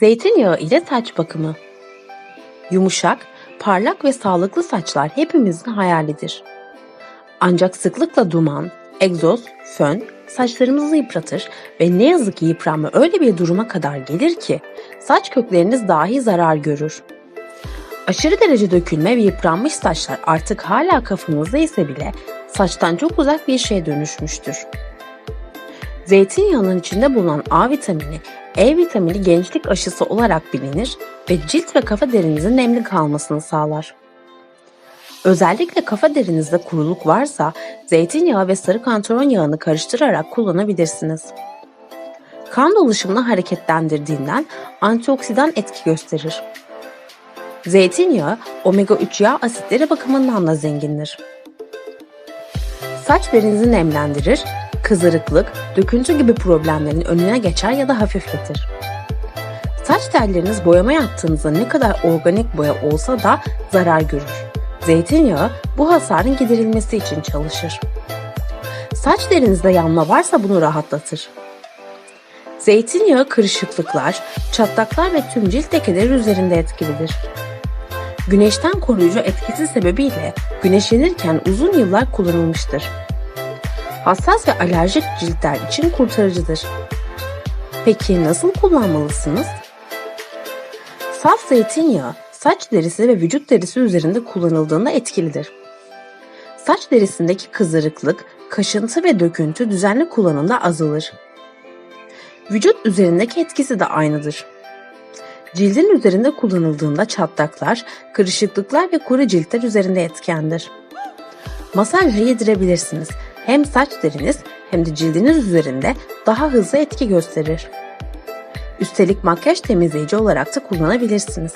Zeytinyağı ile saç bakımı. Yumuşak, parlak ve sağlıklı saçlar hepimizin hayalidir. Ancak sıklıkla duman, egzoz, fön saçlarımızı yıpratır ve ne yazık ki yıpranma öyle bir duruma kadar gelir ki saç kökleriniz dahi zarar görür. Aşırı derece dökülme ve yıpranmış saçlar artık hala kafamızda ise bile saçtan çok uzak bir şeye dönüşmüştür. Zeytinyağının içinde bulunan A vitamini, E vitamini gençlik aşısı olarak bilinir ve cilt ve kafa derinizin nemli kalmasını sağlar. Özellikle kafa derinizde kuruluk varsa zeytinyağı ve sarı kantaron yağını karıştırarak kullanabilirsiniz. Kan dolaşımını hareketlendirdiğinden antioksidan etki gösterir. Zeytinyağı omega 3 yağ asitleri bakımından da zengindir. Saç derinizi nemlendirir, kızarıklık, döküntü gibi problemlerin önüne geçer ya da hafifletir. Saç telleriniz boyama yaptığınızda ne kadar organik boya olsa da zarar görür. Zeytinyağı bu hasarın giderilmesi için çalışır. Saç derinizde yanma varsa bunu rahatlatır. Zeytinyağı kırışıklıklar, çatlaklar ve tüm cilt lekeleri üzerinde etkilidir. Güneşten koruyucu etkisi sebebiyle güneşlenirken uzun yıllar kullanılmıştır. Hassas ve alerjik ciltler için kurtarıcıdır. Peki nasıl kullanmalısınız? Saf zeytinyağı saç derisi ve vücut derisi üzerinde kullanıldığında etkilidir. Saç derisindeki kızarıklık, kaşıntı ve döküntü düzenli kullanımda azalır. Vücut üzerindeki etkisi de aynıdır. Cildin üzerinde kullanıldığında çatlaklar, kırışıklıklar ve kuru ciltler üzerinde etkendir. Masajla yedirebilirsiniz. Hem saç deriniz hem de cildiniz üzerinde daha hızlı etki gösterir. Üstelik makyaj temizleyici olarak da kullanabilirsiniz.